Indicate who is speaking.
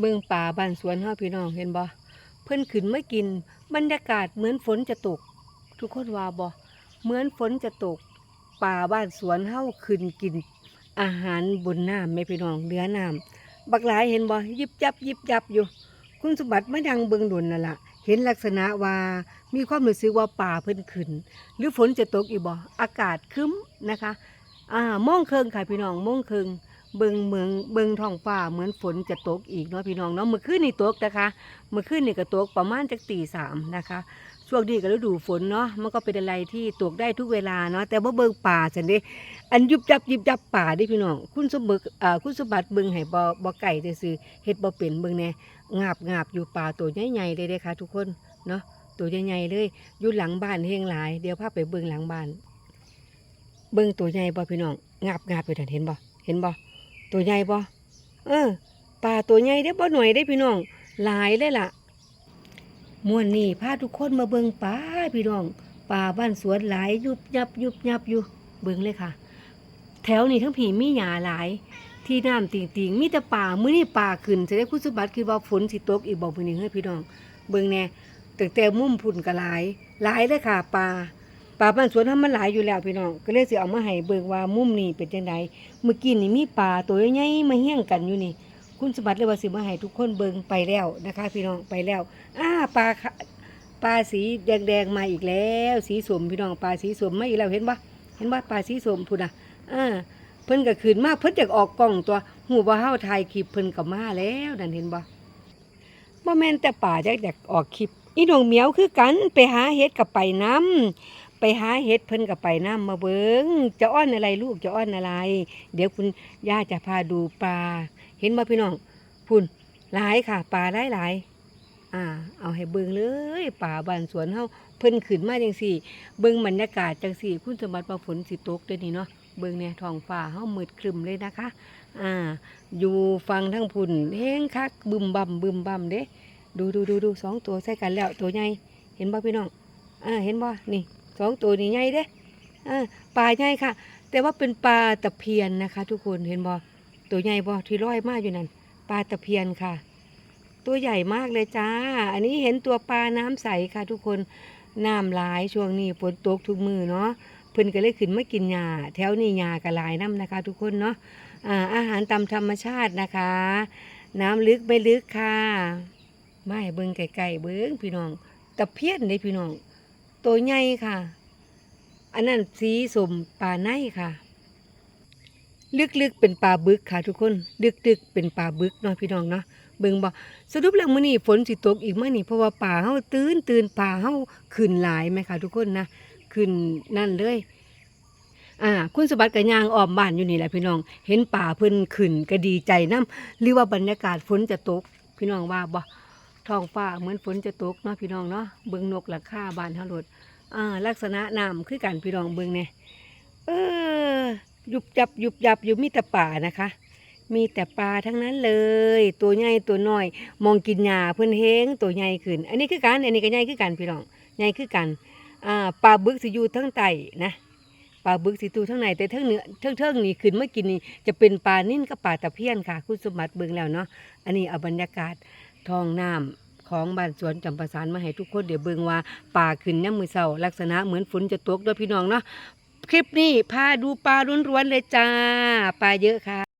Speaker 1: เบิ่งป่าบ้านสวนเฮาพี่น้องเห็นบ่เพิ่นขึ้นมากิน บรรยากาศเหมือนฝนจะตก ทุกคนว่าบ่เหมือนฝนจะตก ป่าบ้านสวนเฮาขึ้นกิน อาหารบนน้ำแม่พี่น้องเหนือน้ำบักหลายเห็นบ่ยิบยับยิบยับอยู่ คุณสมบัติไมาดังเบิ่งดนนั่นล่ะเห็นลักษณะว่ามีความรู้สึกว่าป่าเพิ่นขึ้น หรือฝนจะตกอีกบ่อากาศคึ้มนะคะอ่ามองเคิงค่ะพี่น้องมองเคิง เบิงเมืองเบิงท้องฟ้าเหมือนฝนจะตกอีกเนาะพี่น้องเนาะเมื่อคืนนี่ตกนะคะเมื่อคืนนี่ก็ตกประมาณจากตีสามนะคะช่วงนี้ก็ฤดูฝนเนาะมันก็เป็นอะไรที่ตกได้ทุกเวลาเนาะแต่ว่าเบิงป่าสันเดอันยุบยับยิบยับป่าดิพี่น้องคุณสมบัติอ่าคุณสมบัติเบิงให้บ่บ่ไก่ซื่อเฮ็ดบ่เป็นเบิงแน่งาบงาบอยู่ป่าตัวใหญ่ๆเลยเด้ค่ะ ทุกคนเนาะตัวใหญ่ๆเลยอยู่หลังบ้านเฮงหลายเดี๋ยวพาไปเบิงหลังบ้าน เบิงตัวใหญ่บ่พี่น้องงาบงาบไปนั่นเห็นบ่เห็นบ่ ตัวใหญ่บ่เออปลาตัวใหญ่ได้อบ่หน่อยได้พี่น้อง หลายเลยล่ะม่วนนี่พาทุกคนมาเบิงปลาพี่น้องปลาบ้านสวนหลายยุบยับยุบยับอยู่เบิงเลยค่ะ แถวนี้ทั้งผีมีหญ้าหลาย ที่น้ำติ่งๆมีแต่ป่ามื้อนี้ป่าขึ้นจะได้คุณสมบัติคิดว่าฝนสิตกอีกบ่มื้อนี้เฮ้ยพี่น้อง เบิงแน่ตั้งแต่มุ่มพุ่นก็หลาย หลายเลยค่ะปลา ป่าบ้านสวนทำมันหลายอยู่แล้วพี่น้อง ก็เลยสิเอามาให้เบิ่งว่ามุมนี้เป็นจังไดเมื่อกี้นี่มีป่าตัวใหญ่มาเฮี้ยงกันอยู่นี่ คุณสมบัติเลยว่าสิมาให้ทุกคนเบิ่งไปแล้วนะคะ พี่น้องไปแล้ว อ้าปลาปลาสีแดงๆมาอีกแล้ว สีสมพี่น้องปลาสีสมมาอีกแล้วเห็นปะเห็นปะปลาสีสมพุ่นอะอ่าเพิ่นก็ขึ้นมาเพิ่นจะออกกล้องตัวหูว่าเฮาถ่ายคลิปเพิ่นก็มาแล้วนั่นเห็นบ่บ่แม่นแต่ป่าจะอยากออกคลิปอีน้องเหมียวคือกันไปหาเฮ็ดกับไปน้ำ ไปหาเห็ดเพิ่นกับไปน้ำมาเบิงจะอ้อนอะไรลูกจะอ้อนอะไร เดี๋ยวคุณย่าจะพาดูปลา เห็นบ่พี่น้องพุ่นหลายค่ะปลาหลายหลายอ่า เอาให้เบิงเลยป่าบ้านสวนเฮาเพิ่นขึ้นมาจังสี่ เบิงบรรยากาศจังสี่ คุณสมบัติว่าฝนสิตกเด้อนี่เนาะเบิงเนี่ยท้องฟ้าเฮามืดครึมเลยนะคะ อ่า อยู่ฟังทั้งพุ่นเฮงคักบึมบัมบึมบัมเด้ดูดูดูดูสองตัวใส่กันแล้วตัวใหญ่เห็นบ่พี่น้องอ่าเห็นบ่นี่ สองตัวนี้ใหญ่เด้ปลาใหญ่ค่ะ แต่ว่าเป็นปลาตะเพียนนะคะ ทุกคนเห็นบ่ตัวใหญ่บ่ที่ลอยมากอยู่นั่นปลาตะเพียนค่ะ ตัวใหญ่มากเลยจ้า อันนี้เห็นตัวปลาน้ำใสค่ะ ทุกคนน้ำหลายช่วงนี้ฝนตกทุกมือเนาะเพิ่นก็เลยขึ้นมากินหญ้าแถวนี้หญ้ากระลายน้ำนะคะ ทุกคนเนาะอาอาหารตามธรรมชาตินะคะ น้ำลึกไม่ลึกค่ะไม่เบิ่งไกลๆเบิ่งพี่น้องตะเพียนเลยพี่น้อง ตัวใหญ่ค่ะ อันนั้นสีสมปลาในค่ะ ลึกๆเป็นปลาบึกค่ะทุกคนลึกๆเป็นปลาบึกเนาะพี่น้องเนาะเบิ่งบ่สรุปแล้วมื้อนี้ฝนสิตกอีกมื้อนี้เพราะว่าป่าเฮาตื่นตื่นป่าเฮาขึ้นหลายไหมคะทุกคนนะขึ้นนั่นเลยอ่าคุณสมบัติก็ย่างออมบ้านอยู่นี่แหละพี่น้อง เห็นป่าเพิ่นขึ้นก็ดีใจนํหรือว่าบรรยากาศฝนจะตก พี่น้องว่าบ่ ท้องฟ้าเหมือนฝนจะตกเนาะพี่น้องเนาะเบิ่งนกหลังคาบานเฮาโลดอ่าลักษณะน้ำคือกันพี่น้องเบิ่งเนี่ยเออยุบยับยุบยับอยู่มีแต่ป่านะคะ มีแต่ปลาทั้งนั้นเลย ตัวใหญ่ตัวน้อย มองกินหญ้าเพิ่อนเฮงตัวใหญ่ขึ้น อันนี้คือกันอันนี้ก็ใหญ่คือกันพี่น้องใหญ่คือกันอ่าปลาบึกสิอยู่ทั้งไตนะปลาบึกสิอยู่ทั้งในแต่ทั้งเนื้อทั้งเทิงนี่ขึ้นเมื่อกินนี่จะเป็นปลานิ่นกับปลาตะเพียนค่ะ คุณสมบัติเบิ่งแล้วเนาะอันนี้เอาบรรยากาศ ท้องน้ำของบ้านสวนจำปาสานมาให้ทุกคนเดี๋ยวเบิ่งว่าป่าขึ้นย่ำมือเศร้าลักษณะเหมือนฝนจะตกด้วยพี่น้องเนาะคลิปนี้พาดูปลาล้วนๆเลยจ้าปลาเยอะค่ะ